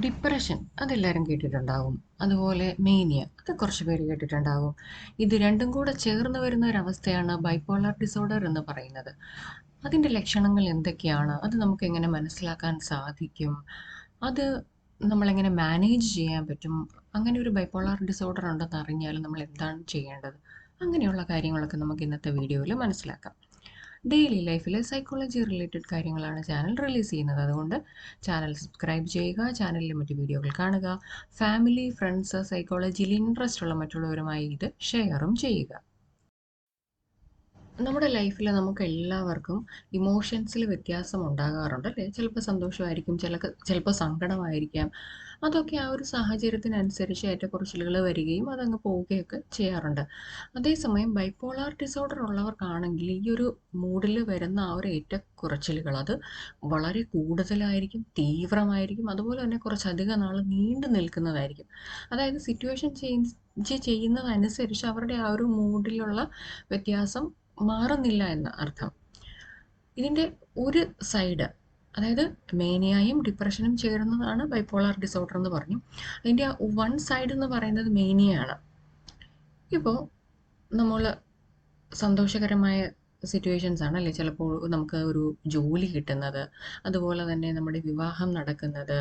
Depression അതെല്ലാവരും കേട്ടിട്ടുണ്ടാകും അതുപോലെ മേനിയ അത് കുറച്ച് പേര് കേട്ടിട്ടുണ്ടാകും ഇത് രണ്ടും കൂടെ ചേർന്ന് വരുന്ന ഒരവസ്ഥയാണ് ബൈപ്പോളാർ ഡിസോർഡർ എന്ന് പറയുന്നത്. അതിന്റെ ലക്ഷണങ്ങൾ എന്തൊക്കെയാണ്? അത് നമുക്ക് എങ്ങനെ മനസ്സിലാക്കാൻ സാധിക്കും? അത് നമ്മളെങ്ങനെ മാനേജ് ചെയ്യാൻ പറ്റും? അങ്ങനെ ഒരു ബൈപ്പോളാർ ഡിസോർഡർ ഉണ്ടെന്ന് അറിഞ്ഞാൽ നമ്മൾ എന്താണ് ചെയ്യേണ്ടത്? അങ്ങനെയുള്ള കാര്യങ്ങളൊക്കെ നമുക്ക് ഇന്നത്തെ വീഡിയോയിൽ മനസ്സിലാക്കാം. ഡെയിലി ലൈഫിലെ സൈക്കോളജി റിലേറ്റഡ് കാര്യങ്ങളാണ് ചാനൽ റിലീസ് ചെയ്യുന്നത്. അതുകൊണ്ട് ചാനൽ സബ്സ്ക്രൈബ് ചെയ്യുക ചാനലിലെ മറ്റ് വീഡിയോകൾ കാണുക ഫാമിലി ഫ്രണ്ട്സ് സൈക്കോളജിയിൽ ഇൻട്രസ്റ്റ് ഉള്ള മറ്റുള്ളവരുമായി ഇത് ഷെയറും ചെയ്യുക. നമ്മുടെ ലൈഫിൽ നമുക്ക് എല്ലാവർക്കും ഇമോഷൻസിൽ വ്യത്യാസം ഉണ്ടാകാറുണ്ട് അല്ലേ ചിലപ്പോൾ സന്തോഷമായിരിക്കും ചില ചിലപ്പോൾ സങ്കടമായിരിക്കാം. അതൊക്കെ ആ ഒരു സാഹചര്യത്തിനനുസരിച്ച് ഏറ്റക്കുറച്ചിലുകൾ വരികയും അതങ്ങ് പോവുകയൊക്കെ ചെയ്യാറുണ്ട്. അതേസമയം ബൈപ്പോളാർ ഡിസോർഡർ ഉള്ളവർക്കാണെങ്കിൽ ഈ ഒരു മൂഡിൽ വരുന്ന ആ ഒരു ഏറ്റക്കുറച്ചിലുകൾ അത് വളരെ കൂടുതലായിരിക്കും തീവ്രമായിരിക്കും അതുപോലെ തന്നെ കുറച്ചധികം നാൾ നീണ്ടു നിൽക്കുന്നതായിരിക്കും. അതായത് സിറ്റുവേഷൻ ചേഞ്ച് ചെയ്യുന്നതനുസരിച്ച് അവരുടെ ആ ഒരു മൂഡിലുള്ള വ്യത്യാസം മാറുന്നില്ല എന്ന അർത്ഥം. ഇതിന്റെ ഒരു സൈഡ് അതായത് മേനിയായും ഡിപ്രഷനും ചേരുന്നതാണ് ബൈപ്പോളാർ ഡിസോർഡർ എന്ന് പറഞ്ഞു. അതിന്റെ വൺ സൈഡ് എന്ന് പറയുന്നത് മേനിയാണ് ഇപ്പോൾ നമ്മൾ സന്തോഷകരമായ സിറ്റുവേഷൻസ് ആണ്. ചിലപ്പോൾ നമുക്ക് ഒരു ജോലി കിട്ടുന്നത് അതുപോലെ തന്നെ നമ്മുടെ വിവാഹം നടക്കുന്നത്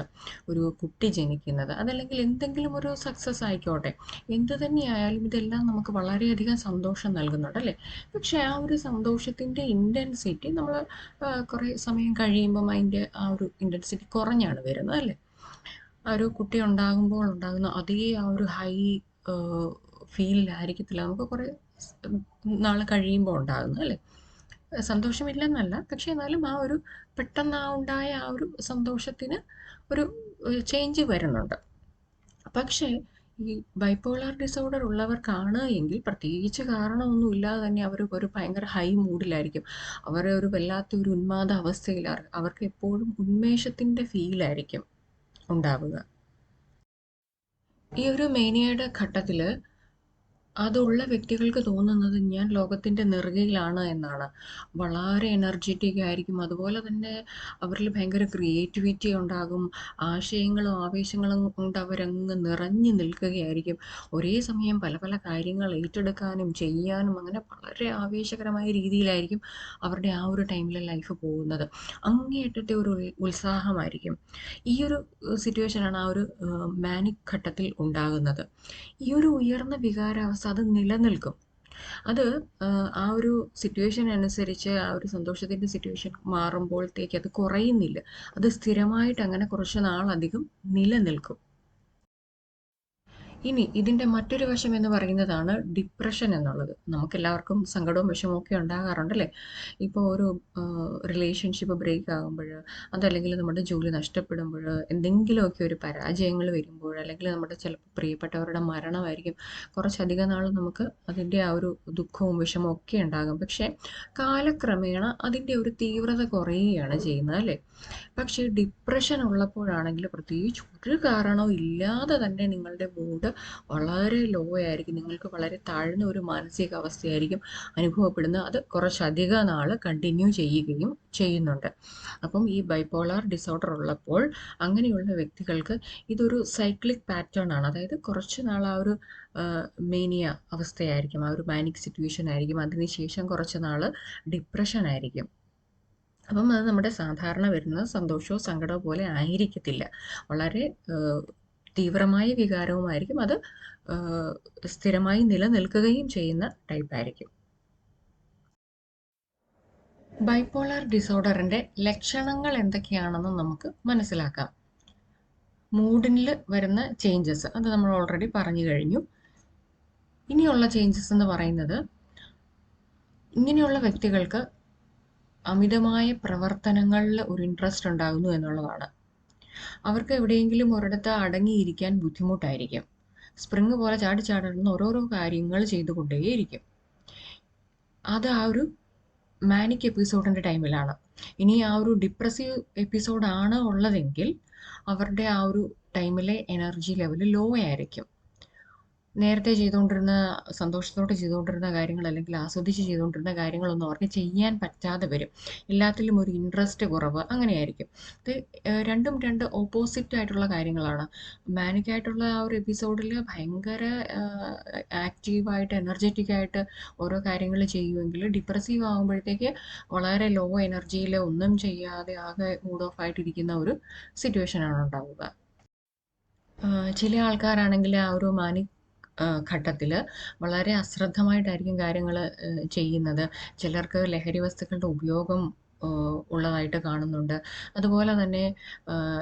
ഒരു കുട്ടി ജനിക്കുന്നത് അതല്ലെങ്കിൽ എന്തെങ്കിലും ഒരു സക്സസ് ആയിക്കോട്ടെ. എന്ത് തന്നെയായാലും ഇതെല്ലാം നമുക്ക് വളരെയധികം സന്തോഷം നൽകുന്നുണ്ട് അല്ലേ? പക്ഷേ ആ ഒരു സന്തോഷത്തിന്റെ ഇന്റൻസിറ്റി നമ്മൾ കുറേ സമയം കഴിയുമ്പം അതിന്റെ ആ ഒരു ഇന്റൻസിറ്റി കുറഞ്ഞാണ് വരുന്നത് അല്ലേ? ആ ഒരു കുട്ടി ഉണ്ടാകുമ്പോൾ ഉണ്ടാകുന്ന അതേ ആ ഒരു ഹൈ ഫീലിലായിരിക്കത്തില്ല. നമുക്ക് കുറേ നാൾ കഴിയുമ്പോൾ ഉണ്ടാകുന്നത് അല്ലേ? സന്തോഷമില്ലെന്നല്ല പക്ഷേ എന്നാലും ആ ഒരു പെട്ടെന്ന് ആ ഉണ്ടായ ആ ഒരു സന്തോഷത്തിന് ഒരു ചേഞ്ച് വരുന്നുണ്ട്. പക്ഷേ ഈ ബൈപ്പോളാർ ഡിസോർഡർ ഉള്ളവർക്കാണ് എങ്കിൽ പ്രത്യേകിച്ച് കാരണമൊന്നും ഇല്ലാതെ തന്നെ അവർ ഒരു ഭയങ്കര ഹൈ മൂഡിലായിരിക്കും അവരെ ഒരു വല്ലാത്ത ഒരു ഉന്മാദ അവസ്ഥയിൽ അവർക്ക് എപ്പോഴും ഉന്മേഷത്തിന്റെ ഫീലായിരിക്കും ഉണ്ടാവുക. ഈ ഒരു മേനിയയുടെ ഘട്ടത്തിൽ അതുള്ള വ്യക്തികൾക്ക് തോന്നുന്നത് ഞാൻ ലോകത്തിന്റെ നെറുകയിലാണ് എന്നാണ്. വളരെ എനർജറ്റിക് ആയിരിക്കും. അതുപോലെ തന്നെ അവരിൽ ഭയങ്കര ക്രിയേറ്റിവിറ്റി ഉണ്ടാകും. ആശയങ്ങളും ആവേശങ്ങളും കൊണ്ട് അവരങ്ങ് നിറഞ്ഞു നിൽക്കുകയായിരിക്കും. ഒരേ സമയം പല പല കാര്യങ്ങൾ ഏറ്റെടുക്കാനും ചെയ്യാനും അങ്ങനെ വളരെ ആവേശകരമായ രീതിയിലായിരിക്കും അവരുടെ ആ ഒരു ടൈമിലെ ലൈഫ് പോകുന്നത്. അങ്ങേയറ്റത്തെ ഒരു ഉത്സാഹമായിരിക്കും. ഈ ഒരു സിറ്റുവേഷനാണ് ആ ഒരു മാനിക് ഘട്ടത്തിൽ ഉണ്ടാകുന്നത്. ഈ ഒരു ഉയർന്ന വികാരാവസ്ഥ അത് നിലനിൽക്കും. അത് ആ ഒരു സിറ്റുവേഷൻ അനുസരിച്ച് ആ ഒരു സന്തോഷത്തിന്റെ സിറ്റുവേഷൻ മാറുമ്പോഴത്തേക്ക് അത് കുറയുന്നില്ല. അത് സ്ഥിരമായിട്ട് അങ്ങനെ കുറച്ച് നാളധികം നിലനിൽക്കും. ഇനി ഇതിന്റെ മറ്റൊരു വശം എന്ന് പറയുന്നതാണ് ഡിപ്രഷൻ എന്നുള്ളത്. നമുക്കെല്ലാവർക്കും സങ്കടവും വിഷമവും ഒക്കെ ഉണ്ടാകാറുണ്ട് അല്ലേ? ഇപ്പോൾ ഒരു റിലേഷൻഷിപ്പ് ബ്രേക്ക് ആകുമ്പോൾ അതല്ലെങ്കിൽ നമ്മുടെ ജോലി നഷ്ടപ്പെടുമ്പോൾ എന്തെങ്കിലുമൊക്കെ ഒരു പരാജയങ്ങൾ വരുമ്പോൾ അല്ലെങ്കിൽ നമ്മുടെ ചിലപ്പോൾ പ്രിയപ്പെട്ടവരുടെ മരണമായിരിക്കും കുറച്ചധികം നാൾ നമുക്ക് അതിന്റെ ആ ഒരു ദുഃഖവും വിഷമവും ഒക്കെ ഉണ്ടാകും. പക്ഷേ കാലക്രമേണ അതിന്റെ ഒരു തീവ്രത കുറയുകയാണ് ചെയ്യുന്നത് അല്ലേ? പക്ഷേ ഡിപ്രഷൻ ഉള്ളപ്പോഴാണെങ്കിൽ പ്രത്യേകിച്ച് ഒരു കാരണവും ഇല്ലാതെ തന്നെ നിങ്ങളുടെ മൂഡ് വളരെ ലോ ആയിരിക്കും. നിങ്ങൾക്ക് വളരെ താഴ്ന്ന ഒരു മാനസികാവസ്ഥയായിരിക്കും അനുഭവപ്പെടുന്നത്. അത് കുറച്ചധിക നാൾ കണ്ടിന്യൂ ചെയ്യുകയും ചെയ്യുന്നുണ്ട്. അപ്പം ഈ ബൈപോളാർ ഡിസോർഡർ ഉള്ളപ്പോൾ അങ്ങനെയുള്ള വ്യക്തികൾക്ക് ഇതൊരു സൈക്ലിക് പാറ്റേൺ ആണ്. അതായത് കുറച്ച് നാൾ ആ ഒരു മേനിയ അവസ്ഥയായിരിക്കും. ആ ഒരു മാനിക് സിറ്റുവേഷൻ ആയിരിക്കും. അതിനുശേഷം കുറച്ച് നാൾ ഡിപ്രഷൻ ആയിരിക്കും. അപ്പം അത് നമ്മുടെ സാധാരണ വരുന്ന സന്തോഷമോ സങ്കടമോ പോലെ ആയിരിക്കത്തില്ല. വളരെ തീവ്രമായ വികാരവുമായിരിക്കും അത് സ്ഥിരമായി നിലനിൽക്കുകയും ചെയ്യുന്ന ടൈപ്പ് ആയിരിക്കും. ബൈപ്പോളാർ ഡിസോർഡറിന്റെ ലക്ഷണങ്ങൾ എന്തൊക്കെയാണെന്ന് നമുക്ക് മനസ്സിലാക്കാം. മൂഡിനിൽ വരുന്ന ചേഞ്ചസ് അത് നമ്മൾ ഓൾറെഡി പറഞ്ഞു കഴിഞ്ഞു. ഇനിയുള്ള ചേഞ്ചസ് എന്ന് പറയുന്നത് ഇങ്ങനെയുള്ള വ്യക്തികൾക്ക് അമിതമായ പ്രവർത്തനങ്ങളിൽ ഒരു ഇൻട്രസ്റ്റ് ഉണ്ടാകുന്നു എന്നുള്ളതാണ്. അവർക്ക് എവിടെയെങ്കിലും ഒരിടത്ത് അടങ്ങിയിരിക്കാൻ ബുദ്ധിമുട്ടായിരിക്കും. സ്പ്രിങ് പോലെ ചാടി ചാടുന്ന ഓരോരോ കാര്യങ്ങൾ ചെയ്തുകൊണ്ടേയിരിക്കും. അത് ആ ഒരു മാനിക് എപ്പിസോഡിന്റെ ടൈമിലാണ്. ഇനി ആ ഒരു ഡിപ്രസീവ് എപ്പിസോഡാണ് ഉള്ളതെങ്കിൽ അവരുടെ ആ ഒരു ടൈമിലെ എനർജി ലെവൽ ലോ ആയിരിക്കും. നേരത്തെ ചെയ്തുകൊണ്ടിരുന്ന സന്തോഷത്തോടെ ചെയ്തുകൊണ്ടിരുന്ന കാര്യങ്ങൾ അല്ലെങ്കിൽ ആസ്വദിച്ച് ചെയ്തുകൊണ്ടിരുന്ന കാര്യങ്ങളൊന്നും അവർക്ക് ചെയ്യാൻ പറ്റാതെ വരും. എല്ലാത്തിലും ഒരു ഇൻട്രസ്റ്റ് കുറവ് അങ്ങനെയായിരിക്കും. ഇത് രണ്ടും രണ്ട് ഓപ്പോസിറ്റ് ആയിട്ടുള്ള കാര്യങ്ങളാണ്. മാനിക്കായിട്ടുള്ള ആ ഒരു എപ്പിസോഡിൽ ഭയങ്കര ആക്റ്റീവായിട്ട് എനർജറ്റിക് ആയിട്ട് ഓരോ കാര്യങ്ങൾ ചെയ്യുമെങ്കിൽ ഡിപ്രസീവ് ആകുമ്പോഴത്തേക്ക് വളരെ ലോ എനർജിയിൽ ഒന്നും ചെയ്യാതെ ആകെ മൂഡ് ഓഫ് ആയിട്ടിരിക്കുന്ന ഒരു സിറ്റുവേഷനാണ് ഉണ്ടാവുക. ചില ആൾക്കാരാണെങ്കിൽ ആ ഒരു മാനിക് ഘട്ടത്തിൽ വളരെ അശ്രദ്ധമായിട്ടായിരിക്കും കാര്യങ്ങൾ ചെയ്യുന്നത്. ചിലർക്ക് ലഹരി വസ്തുക്കളുടെ ഉപയോഗം ഉള്ളതായിട്ട് കാണുന്നുണ്ട്. അതുപോലെ തന്നെ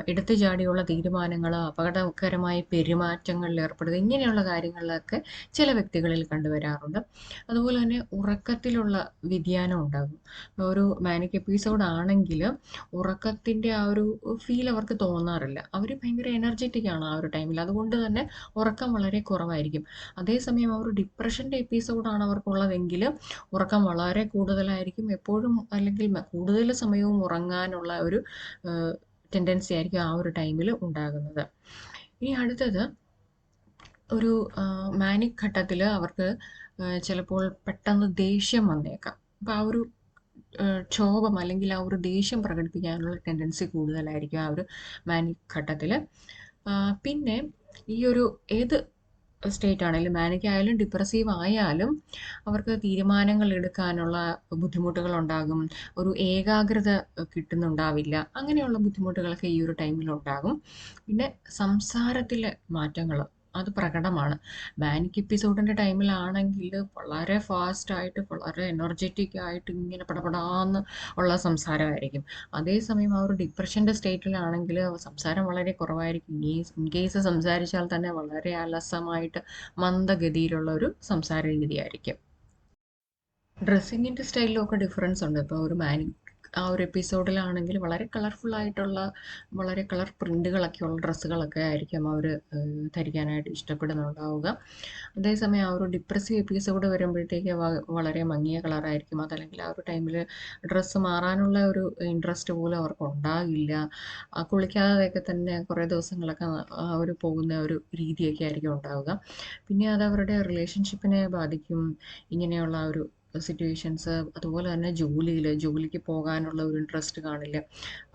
എടുത്തു ചാടിയുള്ള തീരുമാനങ്ങൾ അപകടകരമായ പെരുമാറ്റങ്ങളിൽ ഏർപ്പെടുക ഇങ്ങനെയുള്ള കാര്യങ്ങളിലൊക്കെ ചില വ്യക്തികളിൽ കണ്ടുവരാറുണ്ട്. അതുപോലെ തന്നെ ഉറക്കത്തിലുള്ള വ്യതിയാനം ഉണ്ടാകും. ഒരു മാനിക് എപ്പിസോഡ് ആണെങ്കിൽ ഉറക്കത്തിന്റെ ആ ഒരു ഫീൽ അവർക്ക് തോന്നാറില്ല. അവർ ഭയങ്കര എനർജറ്റിക് ആണ് ആ ഒരു ടൈമിൽ. അതുകൊണ്ട് തന്നെ ഉറക്കം വളരെ കുറവായിരിക്കും. അതേസമയം ഒരു ഡിപ്രഷന്റെ എപ്പിസോഡാണ് അവർക്കുള്ളതെങ്കിൽ ഉറക്കം വളരെ കൂടുതലായിരിക്കും. എപ്പോഴും അല്ലെങ്കിൽ മ- കൂടുതൽ സമയവും ഉറങ്ങാനുള്ള ഒരു ടെൻഡൻസി ആയിരിക്കും ആ ഒരു ടൈമിൽ ഉണ്ടാകുന്നത്. ഇനി അടുത്തത് ഒരു മാനിക് ഘട്ടത്തിൽ അവർക്ക് ചിലപ്പോൾ പെട്ടെന്ന് ദേഷ്യം വന്നേക്കാം. അപ്പോൾ ആ ഒരു ക്ഷോഭം അല്ലെങ്കിൽ ആ ഒരു ദേഷ്യം പ്രകടിപ്പിക്കാനുള്ള ടെൻഡൻസി കൂടുതലായിരിക്കും ആ ഒരു മാനിക് ഘട്ടത്തിൽ പിന്നെ ഈ ഒരു ഏത് സ്റ്റേറ്റ് ആണെങ്കിലും മാനിക് ആയാലും ഡിപ്രസീവ് ആയാലും അവർക്ക് തീരുമാനങ്ങൾ എടുക്കാനുള്ള ബുദ്ധിമുട്ടുകൾ ഉണ്ടാകും. ഒരു ഏകാഗ്രത കിട്ടുന്നുണ്ടാവില്ല. അങ്ങനെയുള്ള ബുദ്ധിമുട്ടുകളൊക്കെ ഈ ഒരു ടൈമിൽ ഉണ്ടാകും. പിന്നെ സംസാരത്തിലെ മാറ്റങ്ങൾ അത് പ്രകടമാണ്. മാനിക് എപ്പിസോഡിന്റെ ടൈമിലാണെങ്കിൽ വളരെ ഫാസ്റ്റായിട്ട് വളരെ എനർജറ്റിക് ആയിട്ട് ഇങ്ങനെ പടപടാന്ന് ഉള്ള സംസാരമായിരിക്കും. അതേസമയം ആ ഒരു ഡിപ്രഷന്റെ സ്റ്റേറ്റിലാണെങ്കിൽ സംസാരം വളരെ കുറവായിരിക്കും. ഇൻ കേസ് സംസാരിച്ചാൽ തന്നെ വളരെ അലസമായിട്ട് മന്ദഗതിയിലുള്ള ഒരു സംസാര രീതിയായിരിക്കും. ഡ്രസ്സിങ്ങിന്റെ സ്റ്റൈലിലൊക്കെ ഡിഫറൻസ് ഉണ്ട്. ഇപ്പോൾ ഒരു മാനി ആ ഒരു എപ്പിസോഡിലാണെങ്കിൽ വളരെ കളർഫുൾ ആയിട്ടുള്ള വളരെ കളർ പ്രിന്റുകളൊക്കെ ഉള്ള ഡ്രസ്സുകളൊക്കെ ആയിരിക്കും അവർ ധരിക്കാനായിട്ട് ഇഷ്ടപ്പെടുന്നുണ്ടാവുക. അതേസമയം ആ ഒരു ഡിപ്രസീവ് എപ്പിസോഡ് വരുമ്പോഴത്തേക്ക് വളരെ മങ്ങിയ കളറായിരിക്കും അതല്ലെങ്കിൽ ആ ഒരു ടൈമിൽ ഡ്രസ്സ് മാറാനുള്ള ഒരു ഇൻട്രസ്റ്റ് പോലും അവർക്ക് ഉണ്ടാകില്ല. കുളിക്കാതെയൊക്കെ തന്നെ കുറേ ദിവസങ്ങളൊക്കെ അവർ പോകുന്ന ഒരു രീതിയൊക്കെ ആയിരിക്കും ഉണ്ടാവുക. പിന്നെ അത് അവരുടെ റിലേഷൻഷിപ്പിനെ ബാധിക്കും. ഇങ്ങനെയുള്ള ഒരു സിറ്റുവേഷൻസ് അതുപോലെ തന്നെ ജോലിയിൽ ജോലിക്ക് പോകാനുള്ള ഒരു ഇൻട്രസ്റ്റ് കാണില്ല.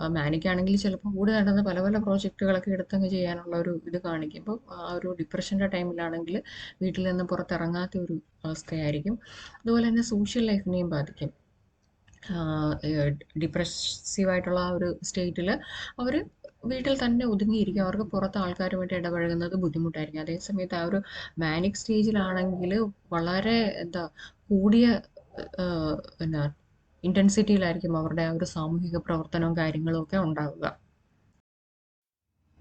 മാനിക്കാണെങ്കിൽ ചിലപ്പോൾ കൂടെ നടന്ന പല പല പ്രോജക്റ്റുകളൊക്കെ എടുത്തങ്ങ് ചെയ്യാനുള്ള ഒരു ഇത് കാണിക്കുമ്പോൾ ആ ഒരു ഡിപ്രഷന്റെ ടൈമിലാണെങ്കിൽ വീട്ടിൽ നിന്ന് പുറത്തിറങ്ങാത്ത ഒരു അവസ്ഥയായിരിക്കും. അതുപോലെ തന്നെ സോഷ്യൽ ലൈഫിനെയും ബാധിക്കും. ഡിപ്രസീവായിട്ടുള്ള ആ ഒരു സ്റ്റേറ്റിൽ അവർ വീട്ടിൽ തന്നെ ഒതുങ്ങിയിരിക്കും. അവർക്ക് പുറത്ത് ആൾക്കാരുമായിട്ട് ഇടപഴകുന്നത് ബുദ്ധിമുട്ടായിരിക്കും. അതേസമയത്ത് ആ ഒരു മാനിക് സ്റ്റേജിലാണെങ്കിൽ വളരെ എന്താ കൂടിയ എന്നാ ഇന്റൻസിറ്റിയിലായിരിക്കും അവരുടെ ആ ഒരു സാമൂഹിക പ്രവർത്തനവും കാര്യങ്ങളും ഒക്കെ ഉണ്ടാവുക.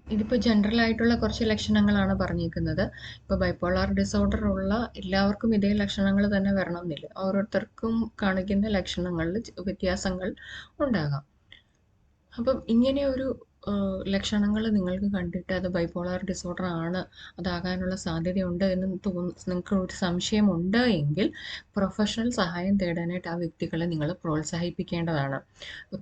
ഇതിപ്പോൾ ജനറൽ ആയിട്ടുള്ള കുറച്ച് ലക്ഷണങ്ങളാണ് പറഞ്ഞിരിക്കുന്നത്. ഇപ്പോൾ ബൈപ്പോളാർ ഡിസോർഡർ ഉള്ള എല്ലാവർക്കും ഇതേ ലക്ഷണങ്ങൾ തന്നെ വരണമെന്നില്ല. ഓരോരുത്തർക്കും കാണിക്കുന്ന ലക്ഷണങ്ങളിൽ വ്യത്യാസങ്ങൾ ഉണ്ടാകാം. അപ്പം ഇങ്ങനെ ഒരു ലക്ഷണങ്ങൾ നിങ്ങൾക്ക് കണ്ടിട്ട് അത് ബൈപോളാർ ഡിസോർഡർ ആണ് അതാകാനുള്ള സാധ്യതയുണ്ട് എന്ന് തോന്നുന്നു നിങ്ങൾക്ക് ഒരു സംശയമുണ്ട് എങ്കിൽ പ്രൊഫഷണൽ സഹായം തേടാനായിട്ട് ആ വ്യക്തികളെ നിങ്ങൾ പ്രോത്സാഹിപ്പിക്കേണ്ടതാണ്.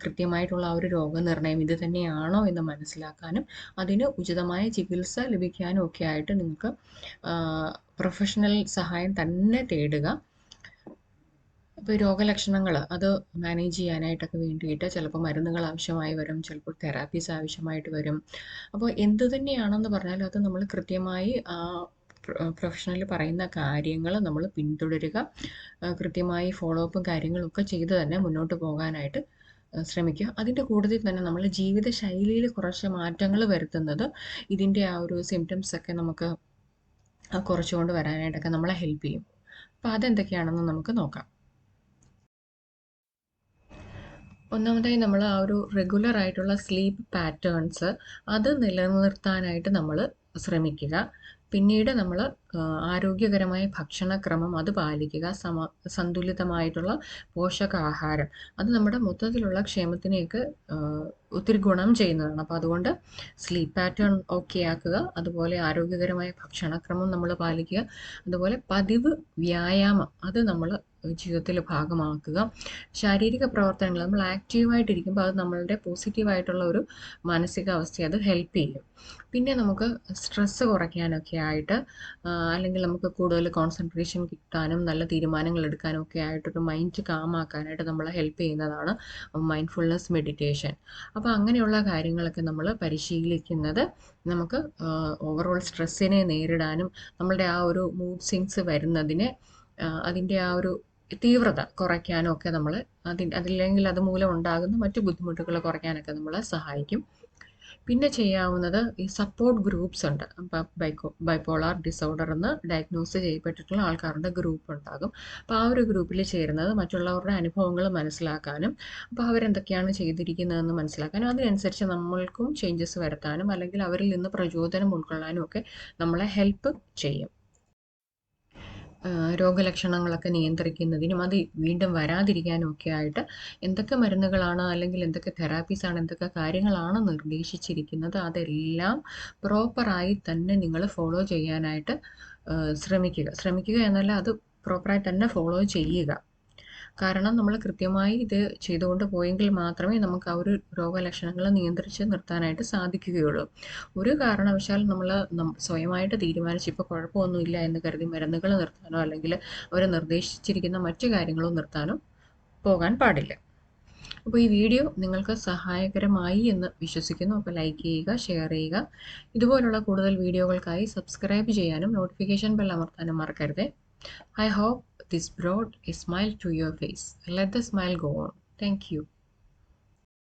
കൃത്യമായിട്ടുള്ള ആ ഒരു രോഗനിർണയം ഇത് തന്നെയാണോ എന്ന് മനസ്സിലാക്കാനും അതിന് ഉചിതമായ ചികിത്സ ലഭിക്കാനും ഒക്കെ ആയിട്ട് നിങ്ങൾക്ക് പ്രൊഫഷണൽ സഹായം തന്നെ തേടുക. ഇപ്പോൾ രോഗലക്ഷണങ്ങൾ അത് മാനേജ് ചെയ്യാനായിട്ടൊക്കെ വേണ്ടിയിട്ട് ചിലപ്പോൾ മരുന്നുകൾ ആവശ്യമായി വരും ചിലപ്പോൾ തെറാപ്പീസ് ആവശ്യമായിട്ട് വരും. അപ്പോൾ എന്ത് തന്നെയാണെന്ന് പറഞ്ഞാലും അത് നമ്മൾ കൃത്യമായി ആ പ്രൊഫഷണൽ പറയുന്ന കാര്യങ്ങൾ നമ്മൾ പിന്തുടരുക കൃത്യമായി ഫോളോ അപ്പും കാര്യങ്ങളൊക്കെ ചെയ്ത് തന്നെ മുന്നോട്ട് പോകാനായിട്ട് ശ്രമിക്കുക. അതിന്റെ കൂടുതൽ തന്നെ നമ്മൾ ജീവിത ശൈലിയിൽ കുറച്ച് മാറ്റങ്ങൾ വരുത്തുന്നത് ഇതിന്റെ ആ ഒരു സിംറ്റംസ് ഒക്കെ നമുക്ക് കുറച്ചുകൊണ്ട് വരാനായിട്ടൊക്കെ നമ്മളെ ഹെൽപ്പ് ചെയ്യും. അപ്പോൾ അതെന്തൊക്കെയാണെന്ന് നമുക്ക് നോക്കാം. ഒന്നാമതായി നമ്മൾ ആ ഒരു റെഗുലർ ആയിട്ടുള്ള സ്ലീപ്പ് പാറ്റേൺസ് അത് നിലനിർത്താനായിട്ട് നമ്മൾ ശ്രമിക്കുക. പിന്നീട് നമ്മൾ ആരോഗ്യകരമായ ഭക്ഷണക്രമം അത് പാലിക്കുക. സമ സന്തുലിതമായിട്ടുള്ള പോഷകാഹാരം. അത് നമ്മുടെ മൊത്തത്തിലുള്ള ക്ഷേമത്തിനെയൊക്കെ ഒത്തിരി ഗുണം ചെയ്യുന്നതാണ്. അപ്പോൾ അതുകൊണ്ട് സ്ലീപ്പ് പാറ്റേൺ ഓക്കെ ആക്കുക. അതുപോലെ ആരോഗ്യകരമായ ഭക്ഷണക്രമം നമ്മൾ പാലിക്കുക. അതുപോലെ പതിവ് വ്യായാമം അത് നമ്മൾ ജീവിതത്തിൽ ഭാഗമാക്കുക. ശാരീരിക പ്രവർത്തനങ്ങൾ നമ്മൾ ആക്റ്റീവായിട്ടിരിക്കുമ്പോൾ അത് നമ്മളുടെ പോസിറ്റീവായിട്ടുള്ള ഒരു മാനസികാവസ്ഥയെ അത് ഹെൽപ്പ് ചെയ്യും. പിന്നെ നമുക്ക് സ്ട്രെസ്സ് കുറയ്ക്കാനൊക്കെ ആയിട്ട് അല്ലെങ്കിൽ നമുക്ക് കൂടുതൽ കോൺസെൻട്രേഷൻ കിട്ടാനും നല്ല തീരുമാനങ്ങൾ എടുക്കാനും ഒക്കെ ആയിട്ടൊരു മൈൻഡ് കാമാക്കാനായിട്ട് നമ്മളെ ഹെൽപ്പ് ചെയ്യുന്നതാണ് മൈൻഡ്ഫുൾനെസ് മെഡിറ്റേഷൻ അപ്പോൾ അങ്ങനെയുള്ള കാര്യങ്ങളൊക്കെ നമ്മൾ പരിശീലിക്കുന്നത് നമുക്ക് ഓവറോൾ സ്ട്രെസ്സിനെ നേരിടാനും നമ്മളുടെ ആ ഒരു മൂഡ് സ്വിങ്സ് വരുന്നതിനെ അതിന്റെ ആ ഒരു തീവ്രത കുറയ്ക്കാനും ഒക്കെ നമ്മൾ അതിന് അതില്ലെങ്കിൽ അതുമൂലം ഉണ്ടാകുന്ന മറ്റു ബുദ്ധിമുട്ടുകൾ കുറയ്ക്കാനൊക്കെ നമ്മളെ സഹായിക്കും. പിന്നെ ചെയ്യാവുന്നത് ഈ സപ്പോർട്ട് ഗ്രൂപ്പ്സ് ഉണ്ട്. ബൈക്കോ ബൈപ്പോളാർ ഡിസോർഡർ എന്ന് ഡയഗ്നോസ് ചെയ്യപ്പെട്ടിട്ടുള്ള ആൾക്കാരുടെ ഗ്രൂപ്പ് ഉണ്ടാകും. അപ്പോൾ ആ ഒരു ഗ്രൂപ്പിൽ ചേരുന്നത് മറ്റുള്ളവരുടെ അനുഭവങ്ങൾ മനസ്സിലാക്കാനും അപ്പോൾ അവരെന്തൊക്കെയാണ് ചെയ്തിരിക്കുന്നതെന്ന് മനസ്സിലാക്കാനും അതിനനുസരിച്ച് നമ്മൾക്കും ചേഞ്ചസ് വരുത്താനും അല്ലെങ്കിൽ അവരിൽ നിന്ന് പ്രചോദനം ഉൾക്കൊള്ളാനും ഒക്കെ നമ്മളെ ഹെൽപ്പ് ചെയ്യും. രോഗലക്ഷണങ്ങളൊക്കെ നിയന്ത്രിക്കുന്നതിനും അത് വീണ്ടും വരാതിരിക്കാനും ഒക്കെ ആയിട്ട് എന്തൊക്കെ മരുന്നുകളാണ് അല്ലെങ്കിൽ എന്തൊക്കെ തെറാപ്പീസാണ് എന്തൊക്കെ കാര്യങ്ങളാണ് നിർദ്ദേശിച്ചിരിക്കുന്നത് അതെല്ലാം പ്രോപ്പറായി തന്നെ നിങ്ങൾ ഫോളോ ചെയ്യാനായിട്ട് ശ്രമിക്കുക. ശ്രമിക്കുക എന്നല്ല അത് പ്രോപ്പറായി തന്നെ ഫോളോ ചെയ്യുക. കാരണം നമ്മൾ കൃത്യമായി ഇത് ചെയ്തുകൊണ്ട് പോയെങ്കിൽ മാത്രമേ നമുക്ക് ആ ഒരു രോഗലക്ഷണങ്ങൾ നിയന്ത്രിച്ച് നിർത്താനായിട്ട് സാധിക്കുകയുള്ളൂ. ഒരു കാരണവശാലും നമ്മൾ സ്വയമായിട്ട് തീരുമാനിച്ച് ഇപ്പോൾ കുഴപ്പമൊന്നുമില്ല എന്ന് കരുതി മരുന്നുകൾ നിർത്താനോ അല്ലെങ്കിൽ അവർ നിർദ്ദേശിച്ചിരിക്കുന്ന മറ്റു കാര്യങ്ങളോ നിർത്താനോ പോകാൻ പാടില്ല. അപ്പോൾ ഈ വീഡിയോ നിങ്ങൾക്ക് സഹായകരമായി എന്ന് വിശ്വസിക്കുന്നു. അപ്പോൾ ലൈക്ക് ചെയ്യുക ഷെയർ ചെയ്യുക. ഇതുപോലുള്ള കൂടുതൽ വീഡിയോകൾക്കായി സബ്സ്ക്രൈബ് ചെയ്യാനും നോട്ടിഫിക്കേഷൻ ബെൽ അമർത്താനും മറക്കരുത്. I hope this brought a smile to your face. Let the smile go on. Thank you.